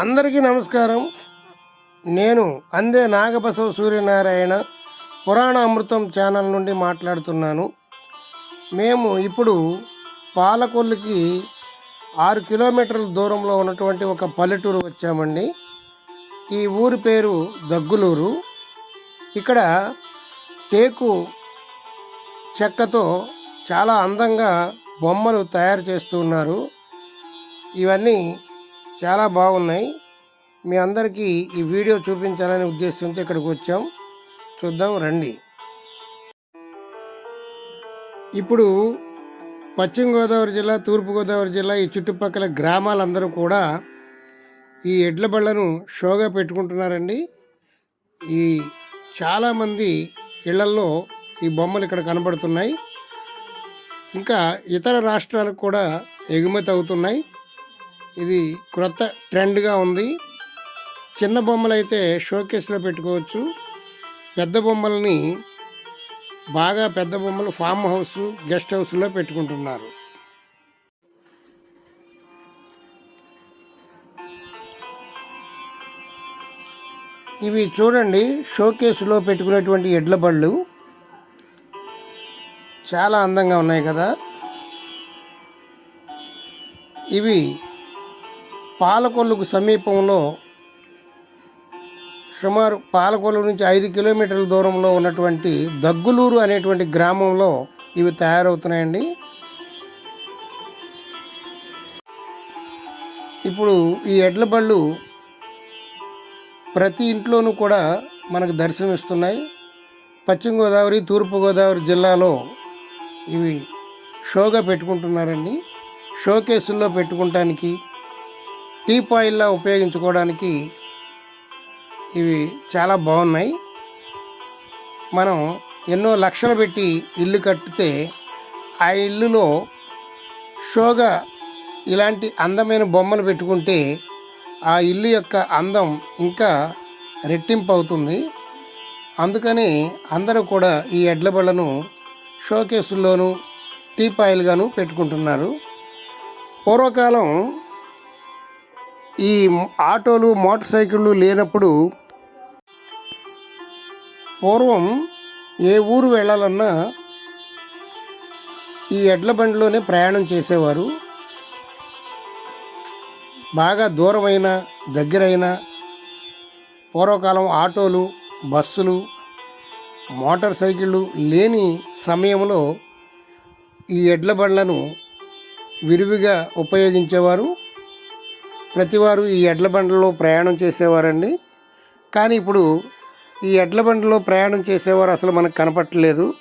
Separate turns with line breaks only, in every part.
అందరికీ నమస్కారం. నేను అందే నాగబసవ సూర్యనారాయణ పురాణ అమృతం ఛానల్ నుండి మాట్లాడుతున్నాను. మేము ఇప్పుడు పాలకొల్లుకి ఆరు కిలోమీటర్ల దూరంలో ఉన్నటువంటి ఒక పల్లెటూరు వచ్చామండి. ఈ ఊరి పేరు దగ్గులూరు. ఇక్కడ టేకు చెక్కతో చాలా అందంగా బొమ్మలు తయారు చేస్తున్నారు ఇవన్నీ చాలా బాగున్నాయి. మీ అందరికీ ఈ వీడియో చూపించాలనే ఉద్దేశంతో ఇక్కడికి వచ్చాం. చూద్దాం రండి. ఇప్పుడు పశ్చిమ గోదావరి జిల్లా తూర్పుగోదావరి జిల్లా ఈ చుట్టుపక్కల గ్రామాలందరూ కూడా ఈ ఎడ్ల బళ్ళను షోగా పెట్టుకుంటున్నారండి. ఈ చాలామంది ఇళ్ళల్లో ఈ బొమ్మలు ఇక్కడ కనబడుతున్నాయి. ఇంకా ఇతర రాష్ట్రాలకు కూడా ఎగుమతి అవుతున్నాయి. ఇది క్రొత్త ట్రెండ్గా ఉంది. చిన్న బొమ్మలు అయితే షోకేస్లో పెట్టుకోవచ్చు. పెద్ద బొమ్మల్ని బాగా పెద్ద బొమ్మలు ఫామ్ హౌస్ గెస్ట్ హౌస్లో పెట్టుకుంటున్నారు. ఇవి చూడండి షోకేసులో పెట్టుకునేటువంటి ఎడ్ల బళ్ళు. చాలా అందంగా ఉన్నాయి కదా. ఇవి పాలకొల్లుకు సమీపంలో సుమారు పాలకొల్లు నుంచి ఐదు కిలోమీటర్ల దూరంలో ఉన్నటువంటి దగ్గులూరు అనేటువంటి గ్రామంలో ఇవి తయారవుతున్నాయండి. ఇప్పుడు ఈ ఎడ్ల బళ్ళు ప్రతి ఇంట్లోనూ కూడా మనకు దర్శనమిస్తున్నాయి. పశ్చిమ గోదావరి తూర్పుగోదావరి జిల్లాలో ఇవి షోగా పెట్టుకుంటున్నారండి. షోకేసుల్లో పెట్టుకుంటానికి టీ పాయిల్లా ఉపయోగించుకోవడానికి ఇవి చాలా బాగున్నాయి. మనం ఎన్నో లక్షలు పెట్టి ఇల్లు కట్టితే ఆ ఇల్లులో షోగా ఇలాంటి అందమైన బొమ్మలు పెట్టుకుంటే ఆ ఇల్లు యొక్క అందం ఇంకా రెట్టింపు అవుతుంది అందుకని అందరూ కూడా ఈ ఎడ్ల బళ్ళను షోకేసుల్లోనూ టీపాయిల్గాను పెట్టుకుంటున్నారు. పూర్వకాలం ఈ ఆటోలు మోటార్ సైకిళ్ళు లేనప్పుడు పూర్వం ఏ ఊరు వెళ్ళాలన్నా ఈ ఎడ్ల బండిలోనే ప్రయాణం చేసేవారు. బాగా దూరమైన దగ్గరైన పూర్వకాలం ఆటోలు బస్సులు మోటార్ సైకిళ్ళు లేని సమయంలో ఈ ఎడ్ల బండ్లను విరివిగా ఉపయోగించేవారు. ప్రతివారు ఈ ఎడ్ల బండ్లలో ప్రయాణం చేసేవారండి. కానీ ఇప్పుడు ఈ ఎడ్ల బండిలో ప్రయాణం చేసేవారు అసలు మనకు కనపట్టలేదు.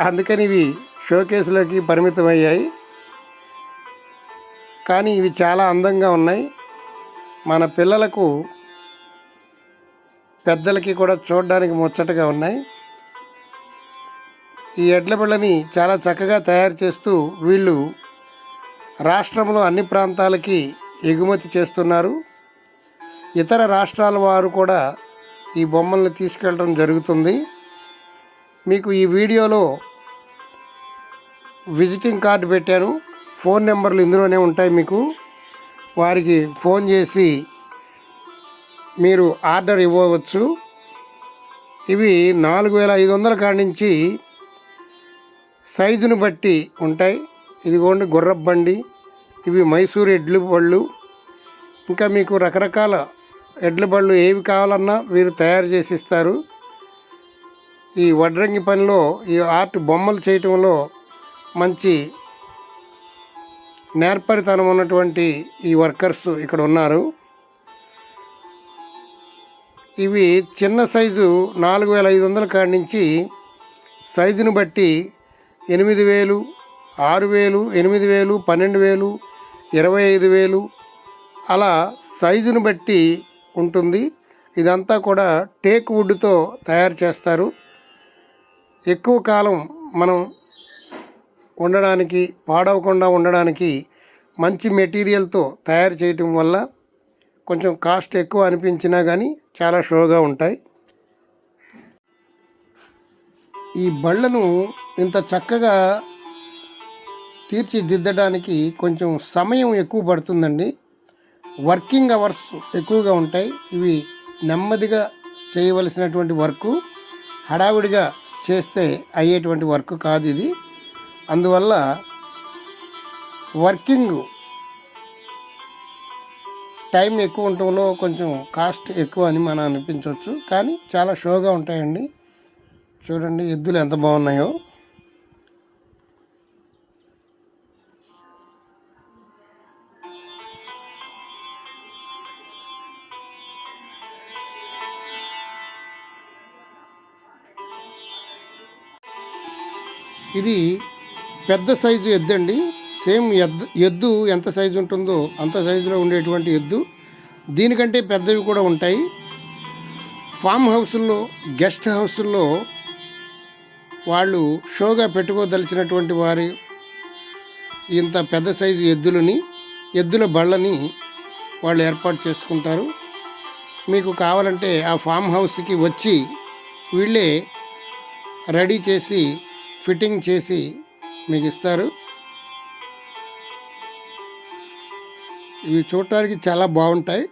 అందుకని ఇవి షోకేసులోకి పరిమితమయ్యాయి. కానీ ఇవి చాలా అందంగా ఉన్నాయి. మన పిల్లలకు పెద్దలకి కూడా చూడడానికి ముచ్చటగా ఉన్నాయి. ఈ ఎడ్ల బిళ్ళని చాలా చక్కగా తయారు చేస్తూ వీళ్ళు రాష్ట్రంలో అన్ని ప్రాంతాలకి ఎగుమతి చేస్తున్నారు. ఇతర రాష్ట్రాల వారు కూడా ఈ బొమ్మల్ని తీసుకెళ్ళడం జరుగుతుంది. మీకు ఈ వీడియోలో విజిటింగ్ కార్డు పెట్టాను. ఫోన్ నెంబర్లు ఇందులోనే ఉంటాయి మీకు. వారికి ఫోన్ చేసి మీరు ఆర్డర్ ఇవ్వవచ్చు. ఇవి నాలుగు వేల ఐదు వందల కాడి నుంచి సైజును బట్టి ఉంటాయి. ఇదిగోండి గుర్రబండి ఇవి మైసూర్ ఎడ్లు బళ్ళు. ఇంకా మీకు రకరకాల ఎడ్ల బళ్ళు ఏవి కావాలన్నా వీరు తయారు చేసి ఇస్తారు. ఈ వడ్రంగి పనిలో ఈ ఆర్ట్ బొమ్మలు చేయటంలో మంచి నేర్పరితనం ఉన్నటువంటి ఈ వర్కర్స్ ఇక్కడ ఉన్నారు. ఇవి చిన్న సైజు నాలుగు వేల ఐదు వందల కాడి నుంచి సైజును బట్టి ఎనిమిది వేలు ఆరు వేలు ఎనిమిది వేలు పన్నెండు వేలు ఇరవై ఐదు వేలు అలా సైజును బట్టి ఉంటుంది. ఇదంతా కూడా టేక్ వుడ్తో తయారు చేస్తారు. ఎక్కువ కాలం మనం ఉండడానికి పాడవకుండా ఉండడానికి మంచి మెటీరియల్తో తయారు చేయటం వల్ల కొంచెం కాస్ట్ ఎక్కువ అనిపించినా కానీ చాలా షోగా ఉంటాయి. ఈ బళ్ళను ఇంత చక్కగా తీర్చిదిద్దడానికి కొంచెం సమయం ఎక్కువ పడుతుందండి. వర్కింగ్ అవర్స్ ఎక్కువగా ఉంటాయి. ఇవి నెమ్మదిగా చేయవలసినటువంటి వర్క్ హడావిడిగా చేస్తే అయ్యేటువంటి వర్క్ కాదు ఇది. అందువల్ల వర్కింగ్ టైం ఎక్కువ ఉండటంలో కొంచెం కాస్ట్ ఎక్కువ అని మనం అనిపించవచ్చు. కానీ చాలా షోగా ఉంటాయండి. చూడండి ఎద్దులు ఎంత బాగున్నాయో. ఇది పెద్ద సైజు ఎద్దు అండి. సేమ్ ఎద్దు ఎద్దు ఎంత సైజు ఉంటుందో అంత సైజులో ఉండేటువంటి ఎద్దు. దీనికంటే పెద్దవి కూడా ఉంటాయి. ఫామ్ హౌసుల్లో గెస్ట్ హౌసుల్లో వాళ్ళు షోగా పెట్టుకోదలిచినటువంటి వారి ఇంత పెద్ద సైజు ఎద్దులని ఎద్దుల బళ్ళని వాళ్ళు ఏర్పాటు చేసుకుంటారు. మీకు కావాలంటే ఆ ఫామ్ హౌస్కి వచ్చి వీళ్ళే రెడీ చేసి ఫిట్టింగ్ చేసి మీకు ఇస్తారు ఇవి చూడటానికి చాలా బాగుంటాయి.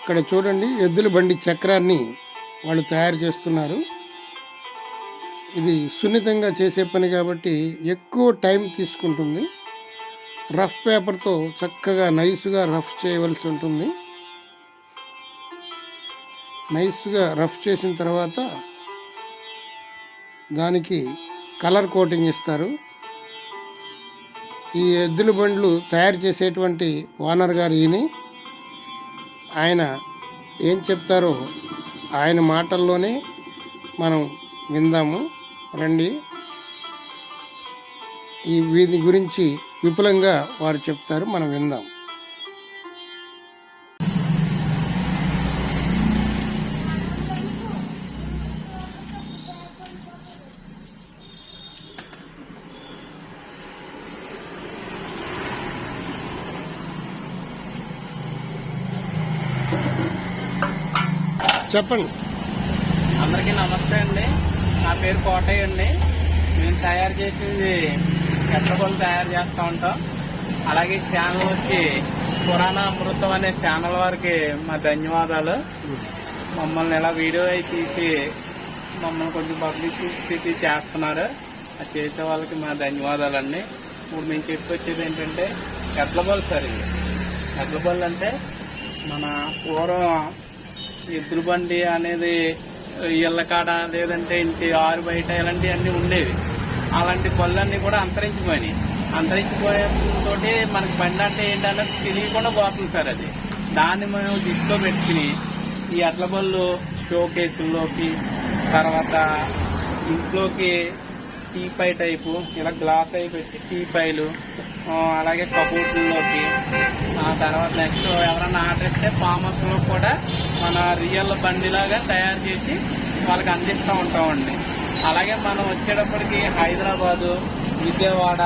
ఇక్కడ చూడండి ఎద్దుల బండి చక్రాన్ని వాళ్ళు తయారు చేస్తున్నారు. ఇది సున్నితంగా చేసే పని కాబట్టి ఎక్కువ టైం తీసుకుంటుంది. రఫ్ పేపర్తో చక్కగా నైస్గా రఫ్ చేయవలసి ఉంటుంది. నైస్గా రఫ్ చేసిన తర్వాత దానికి కలర్ కోటింగ్ ఇస్తారు. ఈ ఎద్దుల బండ్లు తయారు చేసేటువంటి ఓనర్ గారు ఈయన. ఆయన ఏం చెప్తారో ఆయన మాటల్లోనే మనం విందాము. రండి. ఈ వీధి గురించి విపులంగా వారు చెప్తారు మనం విందాం. చెప్పండి.
అందరికీ నమస్తే అండి. నా పేరు కోటయ్య అండి. మేము తయారు చేసేది ఎట్లగొలు తయారు చేస్తూ ఉంటాం. అలాగే ఛానల్ వచ్చి పురాణ అమృతం అనే ఛానల్ వారికి మా ధన్యవాదాలు. మమ్మల్ని ఇలా వీడియో అయి తీసి మమ్మల్ని కొంచెం పబ్లిసిటీ చేస్తున్నారు. అది చేసే వాళ్ళకి మా ధన్యవాదాలండి. ఇప్పుడు మేము చెప్పొచ్చేది ఏంటంటే ఎడ్లబల్ సార్ ఇది. ఎడ్లబల్ అంటే మన పూర్వం ఎద్దుల బండి అనేది ఇళ్ళ కాడ లేదంటే ఇంటి ఆరు బయట ఇలాంటివన్నీ ఉండేవి. అలాంటి పళ్ళన్నీ కూడా అంతరించిపోయినాయి. అంతరించిపోయేతో మనకి బండి అంటే ఏంటన్నది తెలియకుండా పోతుంది సార్ అది. దాన్ని మేము దృష్టిలో పెట్టుకుని ఈ అట్ల బళ్ళు షో కేసుల్లోకి తర్వాత ఇంట్లోకి టీపై టైపు ఇలా గ్లాస్ అయి పెట్టి టీపైలు అలాగే కబోర్డుల్లోకి ఆ తర్వాత నెక్స్ట్ ఎవరైనా ఆర్డర్ ఇస్తే ఫామర్స్లో కూడా మన రియల్ బండిలాగా తయారు చేసి వాళ్ళకి అందిస్తూ ఉంటామండి. అలాగే మనం వచ్చేటప్పటికి హైదరాబాదు విజయవాడ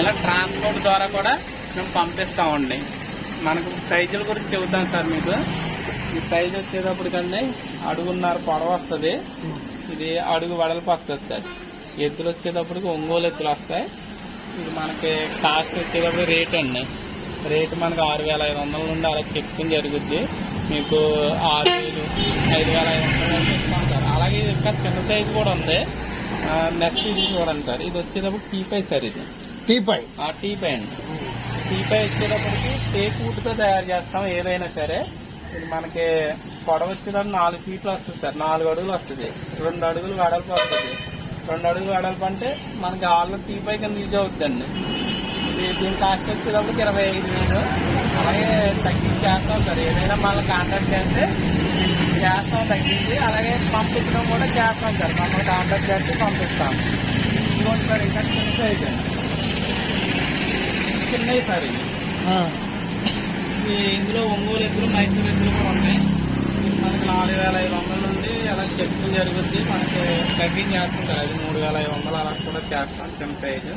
ఇలా ట్రాన్స్పోర్ట్ ద్వారా కూడా మేము పంపిస్తామండి. మనకు సైజుల గురించి చెబుతాం సార్ మీకు. ఈ సైజ్ వచ్చేటప్పటికండి అడుగున్నర పొడవ వస్తుంది. ఇది అడుగు వెడల్పు వస్తుంది సార్. ఎత్తులు వచ్చేటప్పటికి ఒంగోలు ఎత్తులు వస్తాయి. ఇది మనకి కాస్ట్ వచ్చేటప్పుడు రేట్ అండి. రేటు మనకి ఆరు వేల ఐదు వందల నుండి అలా చెప్పుకుని జరుగుద్ది. మీకు ఆరు వేలు ఐదు వేల ఐదు వందల సార్. అలాగే ఇంకా చిన్న సైజు కూడా ఉంది. నెక్స్ట్ ఇది చూడండి సార్. ఇది వచ్చేటప్పుడు టీపై సార్ ఇది.
టీపై
ఆ టీపై అండి. టీపై వచ్చేటప్పటికి టేక్ వుడ్తో తయారు చేస్తాం ఏదైనా సరే. ఇది మనకి పొడవ వచ్చేటప్పుడు నాలుగు ఫీట్లు వస్తుంది సార్. నాలుగు అడుగులు వస్తుంది. రెండు అడుగులు వెడల్పు వస్తుంది. రెండు అడుగులు వెడల్పు అంటే మనకి ఆళ్ళు టీపై కింద యూజ్ అవుతుందండి ఇది దీని కాస్ట్ వచ్చేటప్పటికి ఇరవై ఐదు వేలు. అలాగే తగ్గించి చేస్తాం సార్. ఏదైనా మళ్ళీ కాంటాక్ట్ చేస్తే చేస్తాం తగ్గించి. అలాగే పంపించడం కూడా చేస్తాం సార్. మమ్మల్ని కాంటాక్ట్ చేస్తే పంపిస్తాం. ఇదిగోండి సార్ ఇంకా చిన్న సైజ్ చిన్నవి సార్ ఈ ఇందులో ఒంగోలు ఎద్దులు మైసూరు ఎద్దులు కూడా ఇది మనకి నాలుగు వేల ఐదు వందల అలా చెప్తూ జరుగుద్ది. మనకి తగ్గించి చేస్తుంటారు. అది మూడు వేల ఐదు వందలు అలా కూడా చేస్తాం. చిన్న సైజు.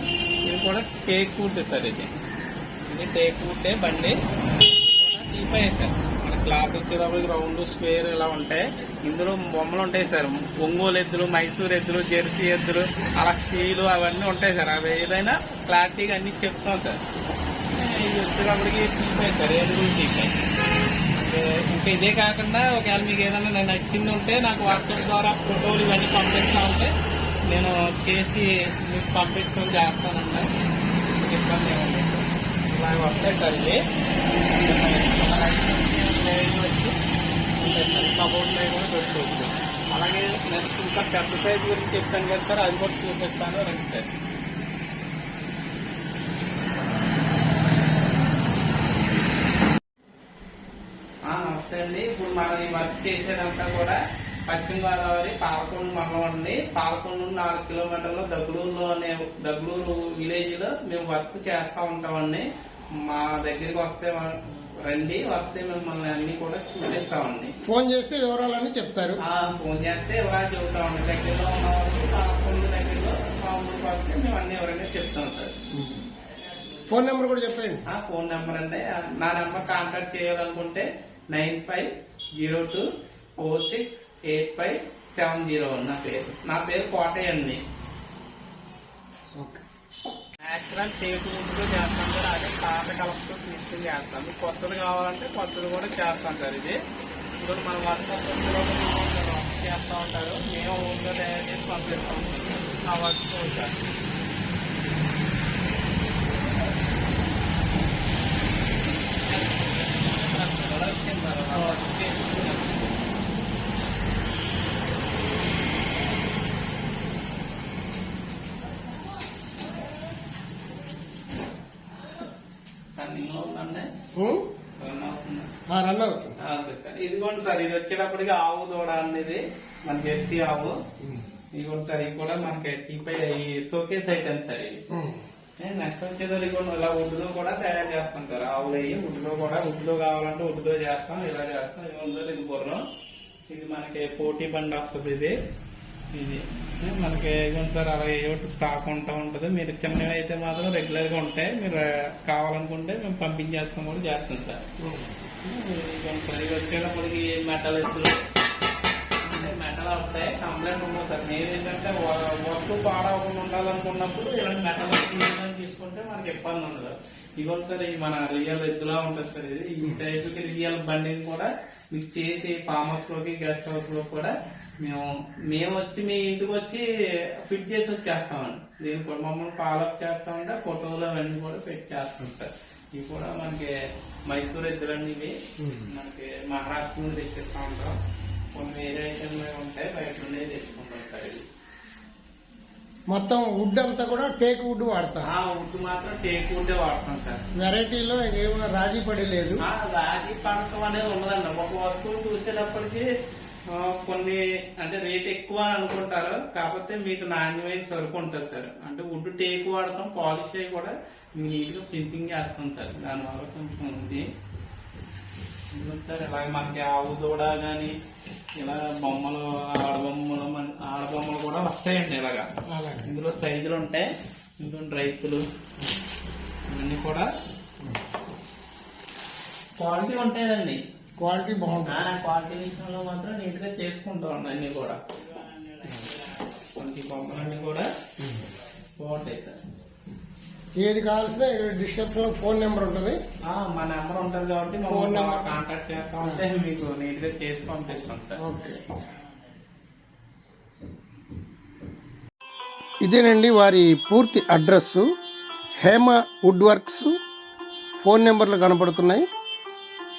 ఇది కూడా టేక్ వుడ్ సార్ ఇది. ఇది టేక్ వుడ్డే బండి టీపై సార్. మన క్లాస్ వచ్చేటప్పుడు రౌండ్ స్క్వేర్ ఇలా ఉంటాయి. ఇందులో బొమ్మలు ఉంటాయి సార్. ఒంగోలు ఎద్దులు మైసూర్ ఎద్దులు జెర్సీ ఎద్దులు అలా స్టీలు అవన్నీ ఉంటాయి సార్. అవి ఏదైనా క్లారిటీగా అన్ని చెప్తాం సార్. ఇది వచ్చేటప్పటికి టీపై సార్. ఏడుగురు టీపై ఇంకా ఇదే కాకుండా ఒకవేళ మీకు ఏదైనా నేను నచ్చింది ఉంటే నాకు వాట్సాప్ ద్వారా ఫోటోలు ఇవన్నీ పంపిస్తా ఉంటే నేను చేసి మీకు పంపించుకొని చేస్తానండి. ఇబ్బంది ఏముంది సార్ ఇలా వస్తాయి సార్ ఇది సపోర్ట్ కూడా పెట్టుకోవచ్చు అలాగే నెక్స్ట్ ఇంకా పెద్ద సైజ్ గురించి చెప్తాను కదా సార్ అది కూడా చూపిస్తాను. రండి సార్ ఆ, నమస్తే అండి ఇప్పుడు మనం ఈ వర్క్ చేసేదంతా కూడా పశ్చిమ గోదావరి పాలకొండ మండలం అండి. పాలకొండ నుండి నాలుగు కిలోమీటర్లు దగ్లూరులో అనే దగ్లూరు విలేజ్లో మేము వర్క్ చేస్తా ఉంటామండి. మా దగ్గరికి వస్తే రండి వస్తే మిమ్మల్ని అన్ని కూడా చూపిస్తామండి.
ఫోన్ చేస్తే వివరాలన్నీ చెప్తారు.
ఫోన్ చేస్తే ఎవరా చెబుతామండి. దగ్గరలో ఉన్న వాళ్ళకి పాలకొండ దగ్గరలో మా ఊరికి వస్తే మేము అన్ని ఎవరైనా చెప్తాం సార్.
ఫోన్ నెంబర్ కూడా చెప్పండి
ఆ ఫోన్ నెంబర్ అంటే నా నెంబర్ కాంటాక్ట్ చేయాలనుకుంటే nine five zero two four six eight five seven zero నా పేరు. నా పేరు కోటయ్య అండి.
ఓకే.
నేచురల్ టేకు వుడ్తో చేస్తాం సార్. అదే పాత కలపతో తీసుకుని చేస్తాం. కొత్తది కావాలంటే కొత్తది కూడా చేస్తాం సార్ ఇది. ఇప్పుడు మన వర్క్ వర్క్ చేస్తూ ఉంటారు. మేము ఊళ్ళో తయారు చేసి పంపిస్తాం. ఆ వర్క్ సార్ ఓకే సార్. ఇదిగోండి సార్ ఇది వచ్చేటప్పటికి ఆవు దూడ అనేది మన జెర్సీ ఆవు. ఇదిగోండి సార్ ఇది కూడా మనకి టీపై ఈ షోకేస్ ఐటమ్ సార్ ఇది. నెక్స్ట్ వచ్చేది ఇదిగోండి ఇలా వుడ్లో కూడా తయారు చేస్తాం సార్. ఆవులు అయ్యి వుడ్లో కూడా వుడ్లో కావాలంటే వుడ్లో చేస్తాం ఇలా చేస్తాం. ఇదిగోండి సార్ ఇది గుర్రం ఇది మనకి పోటీ బండి వస్తుంది ఇది. ఇది. మనకి ఇదిగోండి సార్ అలాగే ఏమిటి స్టాక్ ఉంటా ఉంటది. మీరు చిన్నవి అయితే మాత్రం రెగ్యులర్గా ఉంటాయి. మీరు కావాలనుకుంటే మేము పంపించేస్తాం కూడా చేస్తాం సార్.
ఉం.
ఇదిగోండి సార్ మెటల్ ఎత్తులు అంటే మెటల్ వస్తాయి కంప్లైంట్ ఉండవు సార్. నేను ఏంటంటే వ- వస్తువు పాడవకుండా ఉండాలనుకున్నప్పుడు ఇలాంటి మెటల్ తీసుకుంటే మనకి ఇబ్బంది ఉండదు. ఇదిగోండి సార్ ఇది మన రియల్ ఎద్దులా ఉంటుంది సార్ ఇది. ఈ టైప్కి రియల్ బండిని కూడా మీకు చేసి ఫామ్ హౌస్లోకి గెస్ట్ హౌస్లో కూడా మేము మేము వచ్చి మీ ఇంటికి వచ్చి ఫిట్ చేసి వచ్చేస్తామండి. దీన్ని కూడా మమ్మల్ని ఫాలోఅప్ చేస్తామంటే ఫోటోలు అవన్నీ కూడా పెట్టి చేస్తాం సార్. ఇవి కూడా మనకి మైసూర్ ఎద్దులండి ఇవి.
ఉం.
మనకి మహారాష్ట్ర నుండి తెచ్చిస్తా ఉంటాం. కొన్ని వేరే ఐటమ్లు ఉంటాయి బయట నుండి తెచ్చుకుంటాం సార్ ఇవి.
మొత్తం వుడ్ అంతా కూడా టేక్ వుడ్ వాడతారు.
ఆ ఉడ్డు మాత్రం టేక్ వుడ్డే వాడతాం సార్.
వెరైటీలో ఏమైనా రాజీ పడి లేదు.
ఆ రాగి పడకం అనేది ఉండదండి. ఒక వస్తువు చూసేటప్పటికి కొన్ని అంటే రేట్ ఎక్కువ అని అనుకుంటారు. కాకపోతే మీకు నాణ్యమైన సరుకు ఉంటుంది సార్. అంటే వుడ్ టేక్ వాడతాం పాలిష్ అయ్యి కూడా. నీట్గా ప్రింటింగ్ చేస్తాం సార్. దానివల్ల కొంచెం ఉంది. సార్ ఇలాగ మనకి ఆవు దూడ గాని ఇలా బొమ్మలు ఆడబొమ్మలు ఆడబొమ్మలు కూడా వస్తాయండి ఇలాగా. ఇందులో సైజులు ఉంటాయి. ఇందులో రైతులు ఇవన్నీ కూడా. క్వాలిటీ ఉంటాయండి
క్వాలిటీ బాగుంటుంది
క్వాలిటీ విషయంలో మాత్రం నీట్గా చేసుకుంటా ఉన్నాయి అన్ని కూడా. బొమ్మలన్నీ కూడా బాగుంటాయి సార్.
ఏది కావాల్సిన డిస్క్రిప్షన్లో ఫోన్ నెంబర్ ఉంటుంది.
మా నెంబర్ ఉంటుంది కాబట్టి
ఫోన్
మమ్మల్ని
నెంబర్.
కాంటాక్ట్ చేస్తా ఉంటే మీకు నీట్గా చేసి పంపిస్తాం సార్.
ఓకే. ఇదేనండి వారి పూర్తి address Hema wood works phone నెంబర్లు కనపడుతున్నాయి.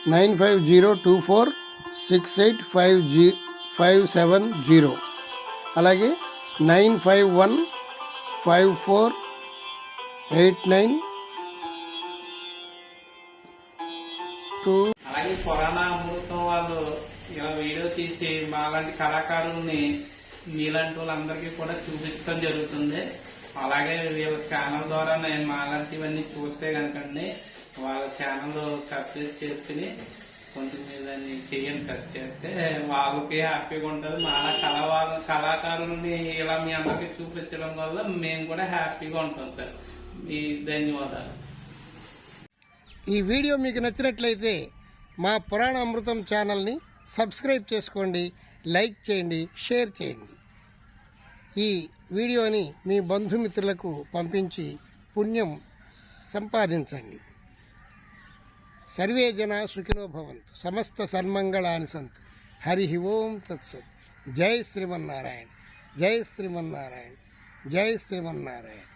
Nine five zero two four six eight five G five seven zero అలాగే nine five one five four eight nine two
అలాగే పురాణ అమృతం వాళ్ళు ఇలా వీడియో తీసి మాలాంటి కళాకారుల్ని మీలాంటి వాళ్ళందరికీ కూడా చూపించడం జరుగుతుంది. అలాగే వీళ్ళ ఛానల్ ద్వారా నేను మాలాంటివన్నీ చూస్తే కనుకండి. వాళ్ళ ఛానల్ సబ్స్క్రైబ్ చేసుకుని కొంచెం దాన్ని చెయ్యండి సార్. చేస్తే వాళ్ళకి హ్యాపీగా ఉంటుంది. మా కళా వాళ్ళ కళాకారుల్ని ఇలా మీ అందరికీ చూపించడం వల్ల మేము కూడా హ్యాపీగా ఉంటాం సార్. మీ ధన్యవాదాలు.
ఈ వీడియో మీకు నచ్చినట్లయితే మా పురాణ అమృతం ఛానల్ని సబ్స్క్రైబ్ చేసుకోండి లైక్ చేయండి షేర్ చేయండి. ఈ వీడియోని మీ బంధుమిత్రులకు పంపించి పుణ్యం సంపాదించండి. సర్వే జన సుఖినో భవంతు. సమస్త సన్మంగళాని సంతు. హరి ఓం తత్సత్. జై శ్రీమన్నారాయణ. జై శ్రీమన్నారాయణ. జై శ్రీమన్నారాయణ.